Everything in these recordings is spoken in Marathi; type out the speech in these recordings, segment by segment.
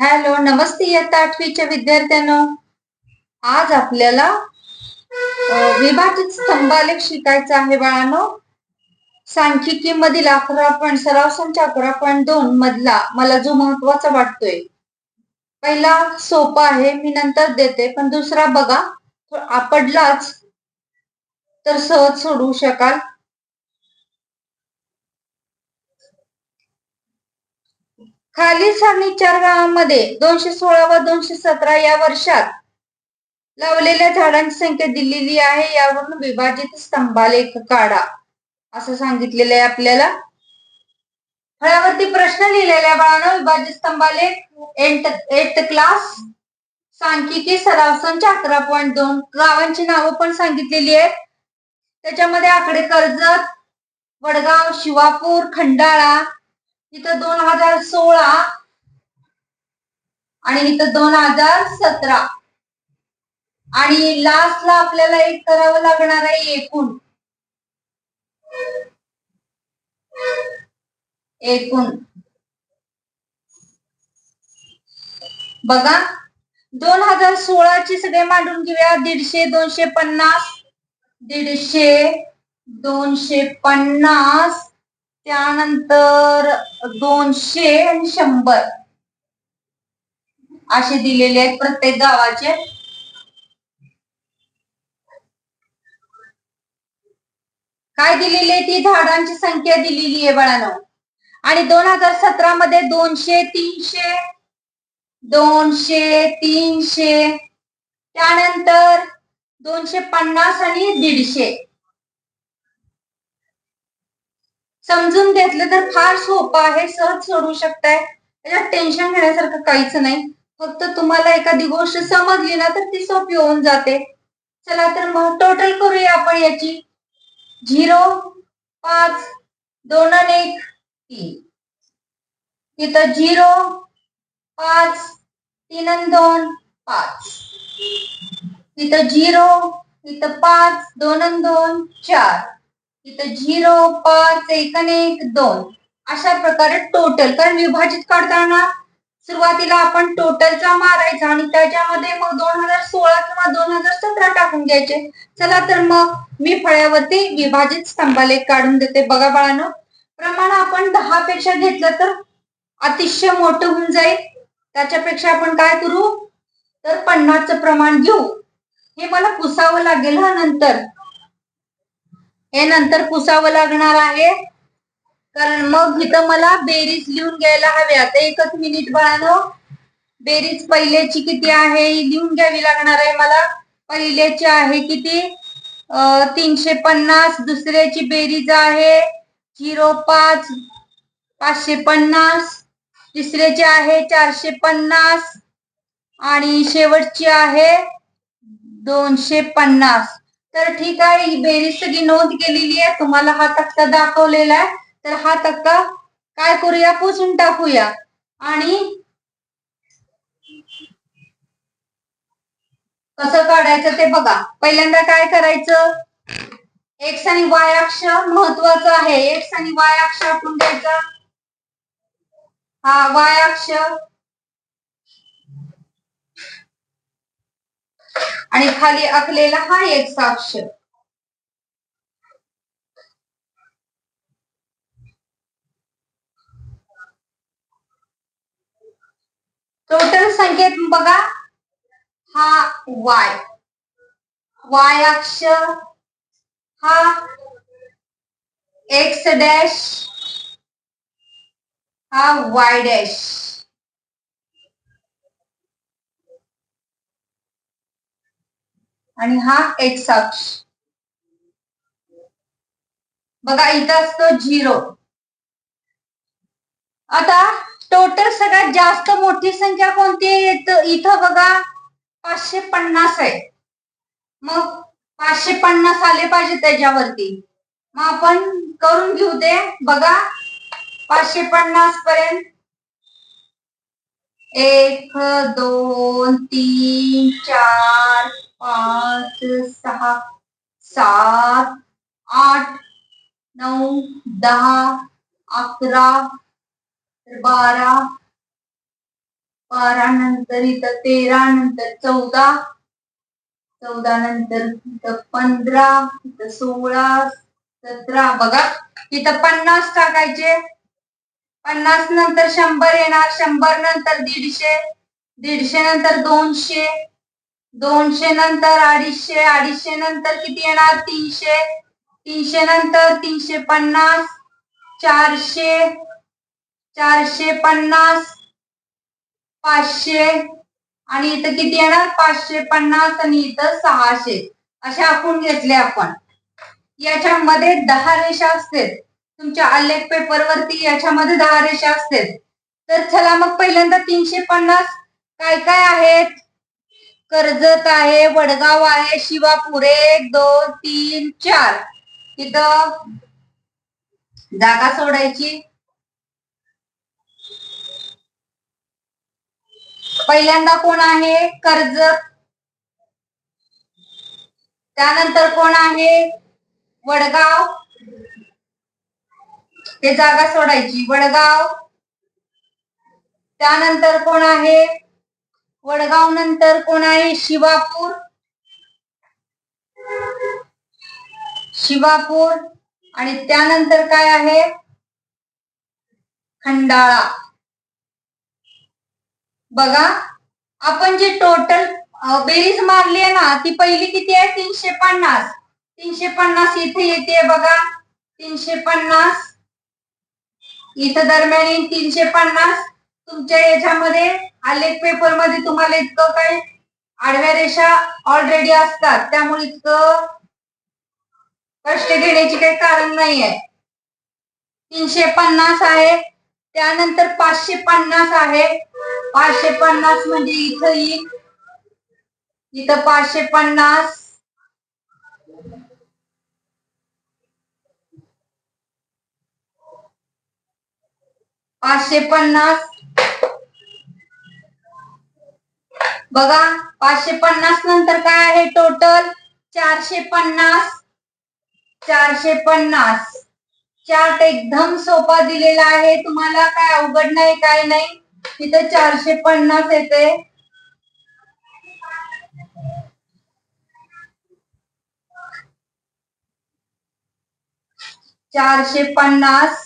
हॅलो नमस्ते इयत्ता आठवीच्या विद्यार्थ्यांनो. आज आपल्याला विभाजित स्तंभालेख शिकायचा आहे बाळांनो. सांख्यिकी मधील अकरा पॉईंट सराव संच अकरा पॉईंट दोन मधला मला जो महत्त्वाचा वाटतोय. पहिला सोपा आहे मी नंतर देते पण दुसरा बघा आपडलाच तर सहज सोडवू शकाल. खालील सारणी चार गावांमध्ये दोनशे सोळा व दोनशे सतरा या वर्षात लावलेल्या झाडांची संख्या दिलेली आहे. यावरून विभाजित स्तंभालेख काढा. असं सांगितलेलं आहे आपल्याला. फळ्यावरती प्रश्न लिहिलेल्या बाळानं. विभाजित स्तंभालेख एट एट क्लास सांख्यिकी सराव अकरा पॉईंट दोन. गावांची नावं पण सांगितलेली आहेत. त्याच्यामध्ये आकडे कर्जत वडगाव शिवापूर खंडाळा इथं दोन हजार सोळा आणि इथं दोन हजार सतरा. आणि लास्टला आपल्याला एक करावं लागणार आहे एकूण. एकूण. बघा दोन हजार सोळाची सगळे मांडून घेऊया. दीडशे दोनशे पन्नास. दीडशे दोनशे पन्नास. त्यानंतर दोनशे आणि शंभर. असे दिलेले आहेत प्रत्येक गावाचे. काय दिलेली आहे ती? झाडांची संख्या दिलेली आहे बाळानो. आणि दोन हजार सतरा मध्ये दोनशे तीनशे दोनशे तीनशे. त्यानंतर दोनशे पन्नास आणि दीडशे. समजून घेतलं तर फार सोपं आहे सहज सोडू शकताय. त्याच्यात टेन्शन घेण्यासारखं काहीच नाही. फक्त तुम्हाला एखादी गोष्ट समजली ना तर ती सोपी होऊन जाते. चला तर मग टोटल करूया आपण याची. झिरो पाच दोन आणि एक तीन. इथं झिरो पाच तीन आणि दोन पाच. इथं झिरो इथं पाच दोन आणि दोन चार. इथं झिरो पाच एक आणि एक दोन. अशा प्रकारे टोटल कारण विभाजित काढताना सुरुवातीला आपण टोटलचा मारायचा आणि त्याच्यामध्ये मग दोन हजार सोळा किंवा दोन हजार सतरा टाकून घ्यायचे. चला तर मग मी फळ्यावरती विभाजित स्तंभालेख काढून देते. बघा बाळानो प्रमाण आपण दहा पेक्षा घेतलं तर अतिशय मोठं होऊन जाईल. त्याच्यापेक्षा आपण काय करू? तर पन्नासचं प्रमाण घेऊ. हे मला पुसावं लागेल हा नंतर. हे नंतर पुसावं लागणार आहे. कारण मग इथं मला बेरीज लिहून घ्यायला हवी. आता एकच मिनिट बाळानो. बेरीज पहिल्याची किती आहे? ही लिहून घ्यावी लागणार आहे मला. पहिल्याची आहे किती? तीनशे पन्नास. दुसऱ्याची बेरीज आहे झिरो पाच पाचशे पन्नास. तिसऱ्याची आहे चारशे पन्नास. आणि शेवटची आहे दोनशे पन्नास. तर ठीक आहे ही बेरीज सगळी नोंद केलेली आहे. तुम्हाला हा तक्ता दाखवलेला आहे. तर हा तक्ता काय करूया? पुसून टाकूया. आणि कसं काढायचं ते बघा. पहिल्यांदा काय करायचं? एक्स आणि वाय अक्ष महत्वाचं आहे. एक्स आणि वाय अक्ष आपण द्यायचा हा वाय अक्ष. आणि खाली आखलेला हा एक साक्ष. टोटल संख्येत बघा हा वाय. वाय अक्ष हा एक्स डॅश हा वाय डॅश. आणि हा एक्स अक्ष. बघा इथं असतो झिरो. आता टोटल सगळ्यात जास्त मोठी संख्या कोणती आहे? इथं बघा पाचशे पन्नास आहे. मग पाचशे पन्नास आले पाहिजे त्याच्यावरती. मग आपण करून घेऊ दे बघा पाचशे पन्नास पर्यंत एक दोन तीन चार पाच सहा सात आठ नऊ दहा अकरा बारा बारा नंतर इथं तेरा नंतर चौदा चौदा नंतर इथं पंधरा इथं सोळा सतरा. बघा इथं पन्नास टाकायचे. पन्नास नंतर शंभर येणार शंभर नंतर दीडशे दीडशे नंतर दोनशे दोनशे नंतर अडीचशे अडीचशे नंतर किती येणार? तीनशे तीनशे नंतर तीनशे पन्नास चारशे चारशे पन्नास पाचशे आणि इथं किती येणार? पाचशे पन्नास आणि इथं सहाशे. असे आखून घेतले आपण. याच्यामध्ये दहा रेषा असते तुमच्या आलेख पेपर वरती याच्यामध्ये दहा रेषा असतील. तर चला मग पहिल्यांदा तीनशे पन्नास काय काय आहेत? कर्जत आहे वडगाव आहे शिवापूर एक दोन तीन चार. तिथं जागा सोडायची. पहिल्यांदा कोण आहे? कर्जत. त्यानंतर कोण आहे? वडगाव. हे जागा सोडायची. वडगाव. त्यानंतर कोण आहे? वडगाव नंतर कोण आहे? शिवापूर. शिवापूर. आणि त्यानंतर काय आहे? खंडाळा. बघा आपण जे टोटल बेरीज मारली आहे ना ती पहिली किती आहे? तीनशे पन्नास. तीनशे पन्नास इथे येते बघा. तीनशे पन्नास. इथं दरम्यान तीनशे पन्नास. तुमच्या याच्यामध्ये आलेख पेपरमध्ये तुम्हाला इतकं काही आडव्या रेषा ऑलरेडी असतात. त्यामुळे इतकं कष्ट घेण्याची काही कारण नाही आहे. तीनशे पन्नास आहे. त्यानंतर पाचशे पन्नास आहे. पाचशे पन्नास म्हणजे इथं येईल इथं पाचशे पन्नास. पाचशे पन्नास. बघा पाचशे पन्नास नंतर काय आहे टोटल चारशे पन्नास. चारशे पन्नास. चार्ट एकदम सोपा दिलेला आहे. तुम्हाला काय अवघड नाही काय नाही. तिथं चारशे पन्नास येते. चारशे पन्नास.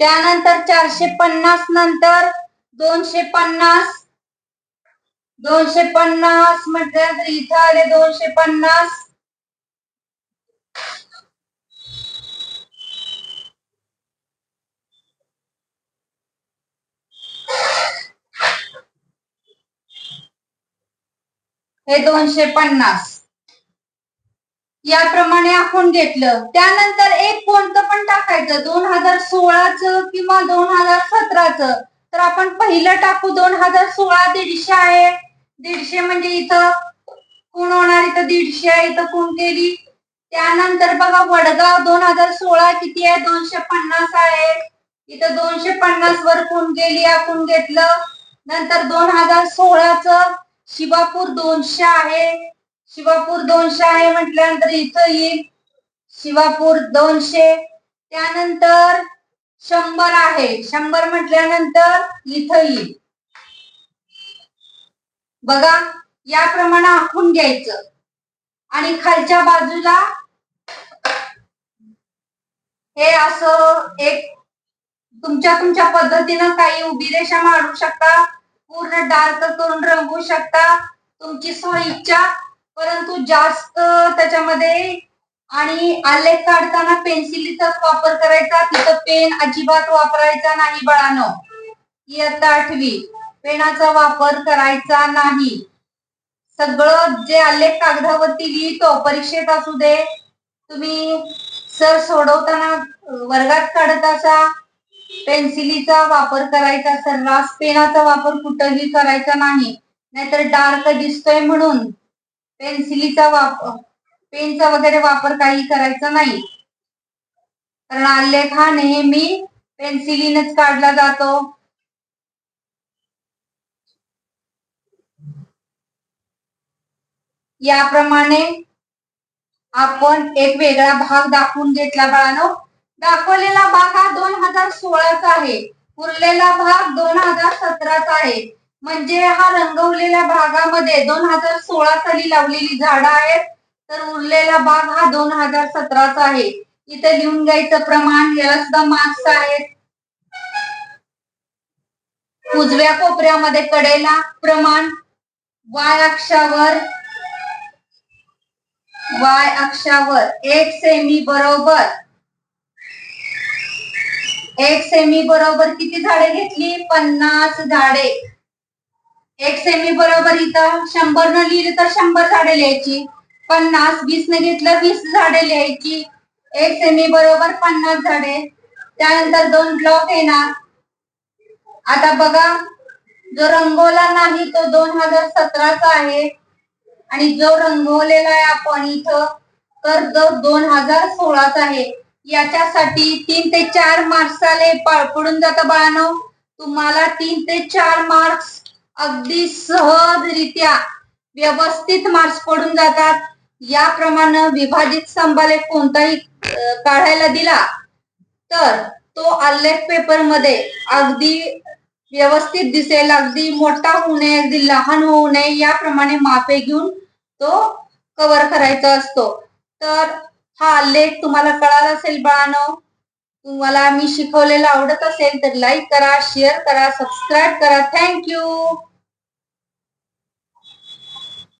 त्यानंतर चारशे पन्नास नंतर दोनशे पन्नास. दोनशे पन्नास म्हटल्यानंतर इथं आले दोनशे पन्नास. हे दोनशे पन्नास. याप्रमाणे आपण घेतलं. त्यानंतर एक कोणतं पण टाकायचं. दोन हजार सोळाचं किंवा दोन हजार सतराचं. तर आपण पहिलं टाकू दोन हजार सोळा दीडशे आहे. दीडशे म्हणजे इथं कोण होणार? इथं दीडशे आहे इथं कोण केली त्यानंतर बघा वडगाव दोन हजार सोळा किती आहे? दोनशे पन्नास आहे. इथं दोनशे पन्नास वर कोण गेली? आपण घेतलं. नंतर दोन हजार सोळाचं शिवापूर दोनशे आहे. शिवापूर दोनशे आहे म्हटल्यानंतर इथं येईल शिवापूर दोनशे. त्यानंतर शंभर आहे. शंभर म्हटल्यानंतर इथं येईल बघा याप्रमाणे आखून घ्यायचं. आणि खालच्या बाजूला हे असं एक तुमच्या तुमच्या पद्धतीनं काही उभी रेषा मारू शकता. पूर्ण डार्क करून रंगवू शकता. तुमची इच्छा परंतु जास्त त्याच्यामध्ये आणि आलेख काढताना पेन्सिलीचाच वापर करायचा तिथं पेन अजिबात वापरायचा नाही बाळानो. इयत्ता आठवी. पेनाचा वापर करायचा नाही. सगळं जे आलेख कागदावरती लिहितो परीक्षेत असू दे तुम्ही सर सोडवताना वर्गात काढत असा पेन्सिलीचा वापर करायचा सर्रास पेनाचा वापर कुठंही करायचा नाही. नाहीतर डार्क दिसतोय म्हणून. पेन्सिलीचा वापर पेनचा वगैरे वापर काही करायचा नाही. कारण आलेख हा नेहमी पेन्सिलीनच काढला जातो. याप्रमाणे आपण एक वेगळा भाग दाखवून घेतला बाळानो. दाखवलेला भाग हा दोन हजार सोळाचा आहे. उरलेला भाग दोन हजार सतराचा आहे. म्हणजे हा रंगवलेल्या भागामध्ये दोन हजार सोळा साली लावलेली झाडं आहेत. तर उरलेला भाग हा दोन हजार सतराचा आहे. इथे लिहून घ्यायचं प्रमाण याला सुद्धा मार्क्स आहेत. उजव्या कोपऱ्यामध्ये कडेला प्रमाण वाय अक्षावर वाय अक्षावर एक सेमी बरोबर. एक सेमी बरोबर किती झाडे घेतली? पन्नास झाडे. एक सेमी बरोबर इथं. शंभर न लिहिली तर शंभर झाडे लिहायची. पन्नास वीस न घेतलं वीस झाडे लिहायची. एक सेमी बरोबर पन्नास झाडे. त्यानंतर दोन ब्लॉक येणार. आता बघा जो रंगवला नाही तो दोन हजार सतराचा आहे. आणि जो रंगवलेला आहे आपण इथं तर जो दोन हजार सोळाचा आहे. याच्यासाठी तीन ते चार मार्क्स आले. पडून जातं बाळानो तुम्हाला तीन ते चार मार्क्स अगदी सहजरित्या व्यवस्थित मार्क्स पडून जातात. याप्रमाणे विभाजित स्तंभालेख कोणताही काढायला दिला तर तो आलेख पेपरमध्ये अगदी व्यवस्थित दिसेल अगदी मोठा होऊ नये अगदी लहान होऊ नये याप्रमाणे मापे घेऊन तो कव्हर करायचा असतो. तर हा आलेख तुम्हाला कळाला असेल बाळानो? तुम्हाला मी शिकवलेलं आवडत असेल तर लाईक करा शेअर करा सबस्क्राईब करा. थँक्यू